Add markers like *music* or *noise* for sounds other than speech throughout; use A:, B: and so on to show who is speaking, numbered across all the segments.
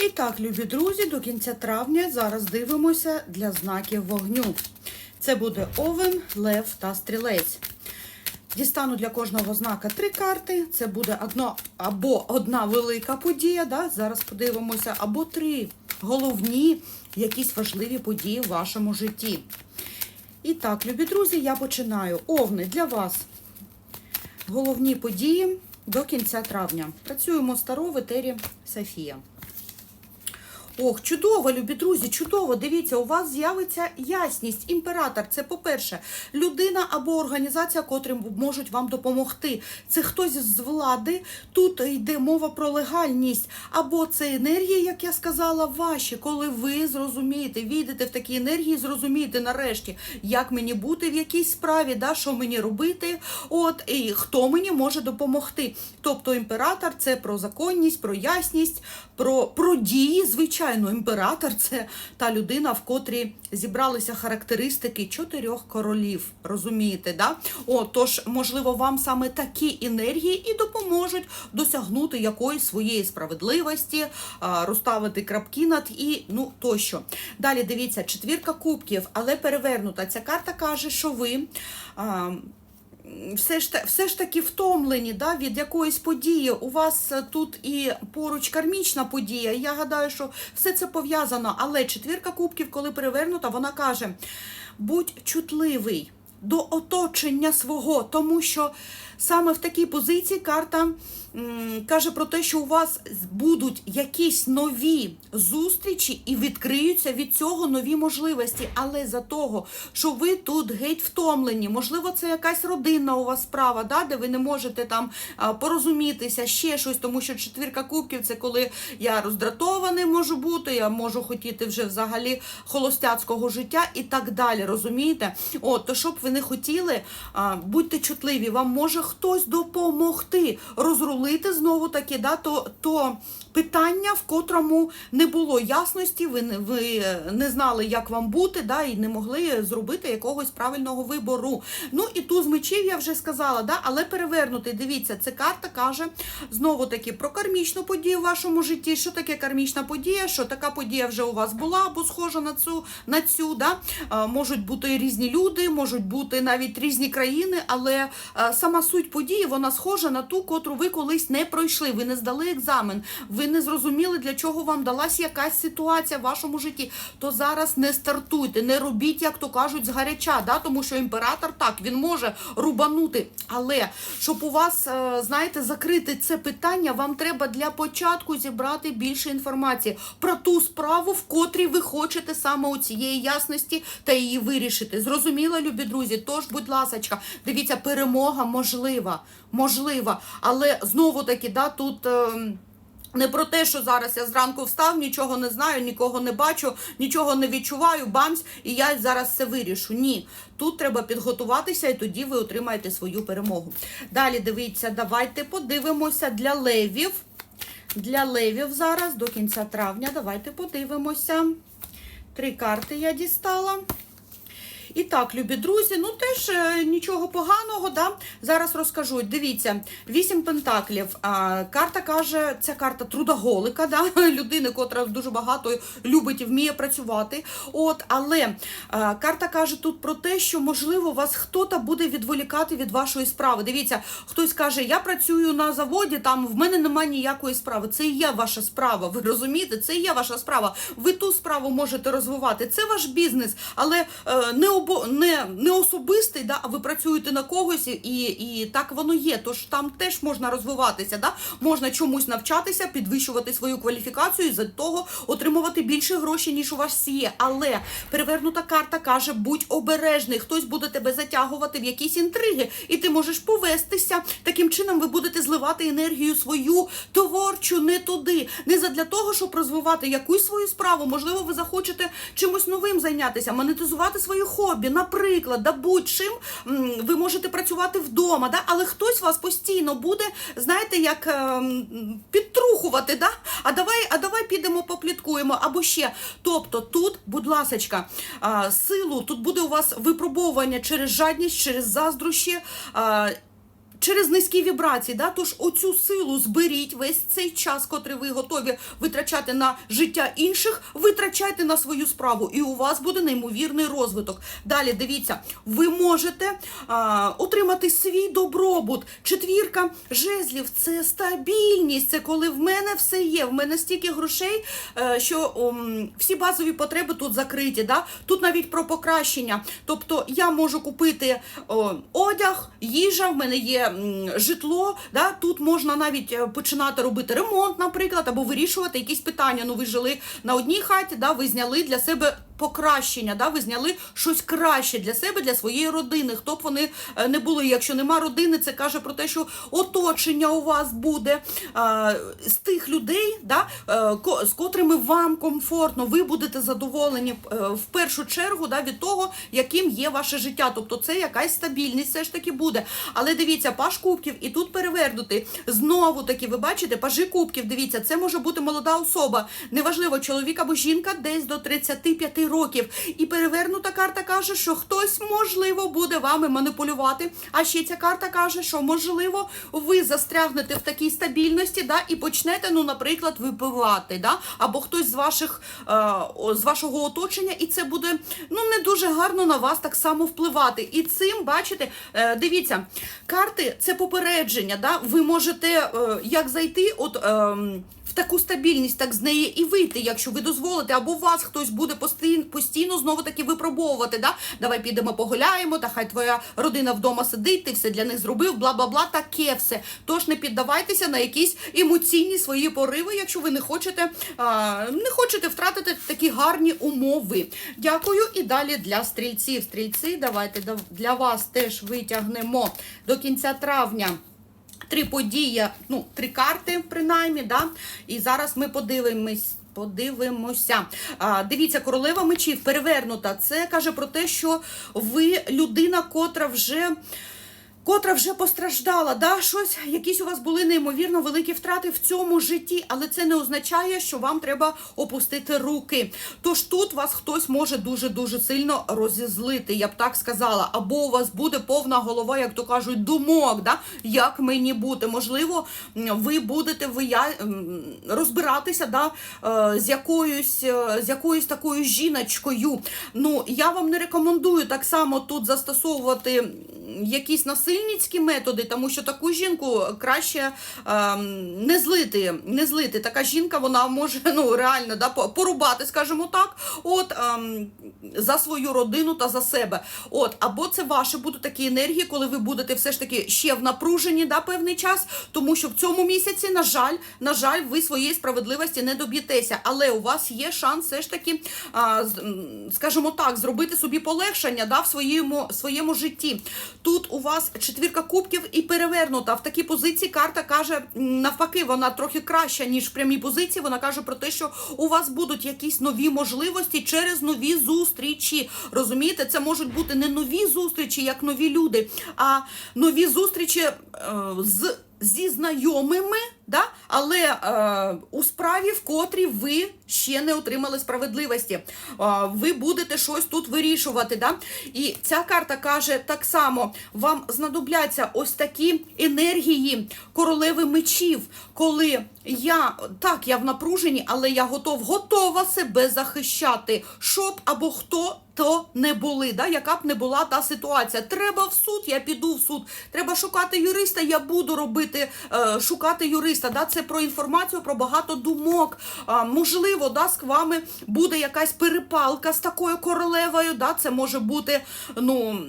A: І так, любі друзі, до кінця травня зараз дивимося для знаків вогню. Це буде овен, лев та стрілець. Дістану для кожного знака три карти. Це буде одно, або одна велика подія. Да? Зараз подивимося, або три головні якісь важливі події в вашому житті. І так, любі друзі, я починаю. Овни для вас. Головні події до кінця травня. Працюємо старо в етері Софія. Ох, чудово, любі друзі, чудово. Дивіться, у вас з'явиться ясність. Імператор це, по-перше, людина або організація, котрі можуть вам допомогти. Це хтось з влади. Тут йде мова про легальність, або це енергії, як я сказала, ваші, коли ви зрозумієте, війдете в такі енергії, зрозумієте нарешті, як мені бути в якійсь справі, да, що мені робити, от і хто мені може допомогти. Тобто імператор це про законність, про ясність, про, про дії, звичайно. Імператор це та людина, в котрій зібралися характеристики чотирьох королів. Розумієте, да? О, тож, можливо, вам саме такі енергії і допоможуть досягнути якоїсь своєї справедливості, розставити крапки над і ну тощо. Далі дивіться, четвірка кубків, але перевернута. Ця карта каже, що ви. Все ж, все ж таки втомлені да, від якоїсь події. У вас е, тут і поруч кармічна подія. Я гадаю, що все це пов'язано. Але четвірка кубків, коли перевернута, вона каже: будь чутливий до оточення свого, тому що саме в такій позиції карта каже про те, що у вас будуть якісь нові зустрічі і відкриються від цього нові можливості. Але за того, що ви тут геть втомлені, можливо, це якась родинна у вас справа, да, де ви не можете там порозумітися, ще щось, тому що четвірка кубків це коли я роздратований можу бути, я можу хотіти вже взагалі холостяцького життя і так далі. Розумієте? От, то щоб ви не хотіли, будьте чутливі, вам може хтось допомогти розрулити знову таки, да, то, то питання, в котрому не було ясності, ви не, ви не знали, як вам бути, да, і не могли зробити якогось правильного вибору. Ну і ту з мечів я вже сказала, да, але перевернутий, дивіться, це карта каже знову таки про кармічну подію в вашому житті. Що таке кармічна подія? Що така подія вже у вас була або схожа на цю, на цю да? Можуть бути різні люди, можуть бути навіть різні країни, але сама суть події вона схожа на ту, котру ви колись не пройшли. Ви не здали екзамен, ви не зрозуміли, для чого вам далась якась ситуація в вашому житті. То зараз не стартуйте, не робіть, як то кажуть, згаряча, да? тому що імператор так він може рубанути. Але щоб у вас, е, знаєте, закрити це питання, вам треба для початку зібрати більше інформації про ту справу, в котрій ви хочете саме у цієї ясності та її вирішити. Зрозуміло, любі друзі? Тож, будь ласочка, дивіться, перемога можлива, можлива. Але знову таки, да, тут. ем, не про те, що зараз я зранку встав, нічого не знаю, нікого не бачу, нічого не відчуваю, бамсь, і я зараз це вирішу. Ні, тут треба підготуватися, і тоді ви отримаєте свою перемогу. Далі дивіться, давайте подивимося для левів. Для левів зараз до кінця травня. Давайте подивимося. Три карти я дістала. І так, любі друзі, ну теж е, нічого поганого, да? Зараз розкажу. Дивіться, вісім пентаклів. Карта каже, ця карта трудоголика, да? *laughs* людини, котра дуже багато любить і вміє працювати. От, але карта каже тут про те, що можливо вас хтось буде відволікати від вашої справи. Дивіться, хтось каже, я працюю на заводі, там в мене немає ніякої справи. Це і є ваша справа. Ви розумієте? Це і є ваша справа. Ви ту справу можете розвивати. Це ваш бізнес, але е, не обо не, не особистий, да, а ви працюєте на когось, і, і так воно є. Тож там теж можна розвиватися, да? можна чомусь навчатися, підвищувати свою кваліфікацію і за того отримувати більше грошей, ніж у вас є. Але перевернута карта каже: будь обережний, хтось буде тебе затягувати в якісь інтриги, і ти можеш повестися. Таким чином ви будете зливати енергію свою творчу не туди, не задля того, щоб розвивати якусь свою справу. Можливо, ви захочете чимось новим зайнятися, монетизувати своє хобі. Наприклад, да будь-чим ви можете працювати вдома, да? але хтось вас постійно буде, знаєте, як ем, підтрухувати, да? а давай, а давай підемо попліткуємо або ще. Тобто тут, будь ласочка, силу, тут буде у вас випробовування через жадність, через заздрощі. Через низькі вібрації. Да? Тож оцю силу зберіть весь цей час, котрий ви готові витрачати на життя інших, витрачайте на свою справу, і у вас буде неймовірний розвиток. Далі дивіться, ви можете а, отримати свій добробут. Четвірка жезлів це стабільність. Це коли в мене все є. В мене стільки грошей, е, що ом, всі базові потреби тут закриті. Да? Тут навіть про покращення. Тобто я можу купити о, одяг, їжа, в мене є житло. Да? Тут можна навіть е, починати робити ремонт, наприклад, або вирішувати якісь питання. Ну, ви жили на одній хаті, да? ви зняли для себе покращення, да? ви зняли щось краще для себе, для своєї родини. Хто б вони е, не були. Якщо нема родини, це каже про те, що оточення у вас буде а, з тих людей, да? е, з котрими вам комфортно, ви будете задоволені е, в першу чергу да, від того, яким є ваше життя. Тобто це якась стабільність все ж таки буде. Але дивіться, паш кубків і тут перевернути. Знову таки, ви бачите, пажи кубків, дивіться, це може бути молода особа, неважливо, чоловік або жінка десь до 35 років. І перевернута карта каже, що хтось, можливо, буде вами маніпулювати. А ще ця карта каже, що можливо ви застрягнете в такій стабільності, да, і почнете, ну, наприклад, випивати, да, або хтось з ваших е, з вашого оточення, і це буде ну не дуже гарно на вас так само впливати. І цим, бачите, е, дивіться, карти це попередження. Да? Ви можете е, як зайти, от. В таку стабільність, так з неї і вийти, якщо ви дозволите, або вас хтось буде постійно, постійно знову таки випробовувати. Да? Давай підемо погуляємо, та хай твоя родина вдома сидить, ти все для них зробив, бла бла бла, таке все. Тож не піддавайтеся на якісь емоційні свої пориви, якщо ви не хочете, а, не хочете втратити такі гарні умови. Дякую. І далі для стрільців. Стрільці, давайте да- для вас теж витягнемо до кінця травня. Три події, ну, три карти, принаймні, да? І зараз ми подивимось. Подивимося. А, дивіться, королева мечів перевернута. Це каже про те, що ви людина, котра вже. Котра вже постраждала, да, щось, якісь у вас були неймовірно великі втрати в цьому житті, але це не означає, що вам треба опустити руки. Тож тут вас хтось може дуже дуже сильно розізлити, я б так сказала. Або у вас буде повна голова, як то кажуть, думок, да, як мені бути. Можливо, ви будете вия... розбиратися да, е, з якоюсь е, з якоюсь такою жіночкою. Ну, я вам не рекомендую так само тут застосовувати якісь насильницькі методи, тому що таку жінку краще ем, не злити. Не злити. Така жінка вона може *laughs* ну реально да, порубати, скажімо так, от ем, за свою родину та за себе. От, або це ваші будуть такі енергії, коли ви будете все ж таки ще в напруженні да, певний час, тому що в цьому місяці, на жаль, на жаль, ви своєї справедливості не доб'єтеся. Але у вас є шанс все ж таки, а, скажімо так, зробити собі полегшення да, в своєму, своєму житті. Тут у вас четвірка кубків і перевернута. В такій позиції карта каже, навпаки, вона трохи краща, ніж в прямій позиції. Вона каже про те, що у вас будуть якісь нові можливості через нові зустрічі. Розумієте, це можуть бути не нові зустрічі, як нові люди, а нові зустрічі е, з. Зі знайомими, да? але е, у справі, в котрій ви ще не отримали справедливості. Е, ви будете щось тут вирішувати. Да? І ця карта каже так само: вам знадобляться ось такі енергії королеви мечів, коли я так, я в напруженні, але я готов, готова себе захищати, щоб або хто. То не були, да, яка б не була та ситуація. Треба в суд, я піду в суд. Треба шукати юриста, я буду робити, е, шукати юриста. Да, це про інформацію, про багато думок. А, можливо, да, з вами буде якась перепалка з такою королевою. Да, це може бути, ну.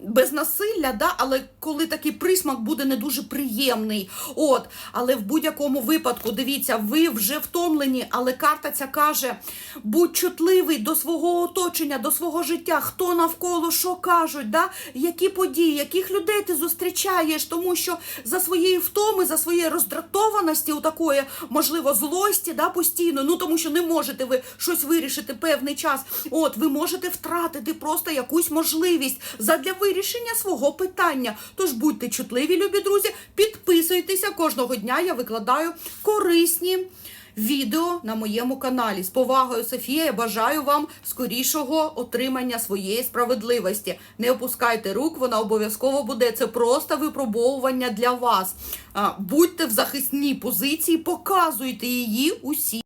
A: Без насилля, да, але коли такий присмак буде не дуже приємний. От, але в будь-якому випадку, дивіться, ви вже втомлені, але карта ця каже: будь чутливий до свого оточення, до свого життя, хто навколо що кажуть, да? які події, яких людей ти зустрічаєш, тому що за своєї втоми, за своєї роздратованості, у такої, можливо, злості, да, постійно, ну тому що не можете ви щось вирішити певний час. От, ви можете втратити просто якусь можливість задля вирішення свого питання. Тож будьте чутливі, любі друзі, підписуйтеся кожного дня. Я викладаю корисні відео на моєму каналі. З повагою, Софія, я бажаю вам скорішого отримання своєї справедливості. Не опускайте рук, вона обов'язково буде. Це просто випробовування для вас. Будьте в захисній позиції, показуйте її усі.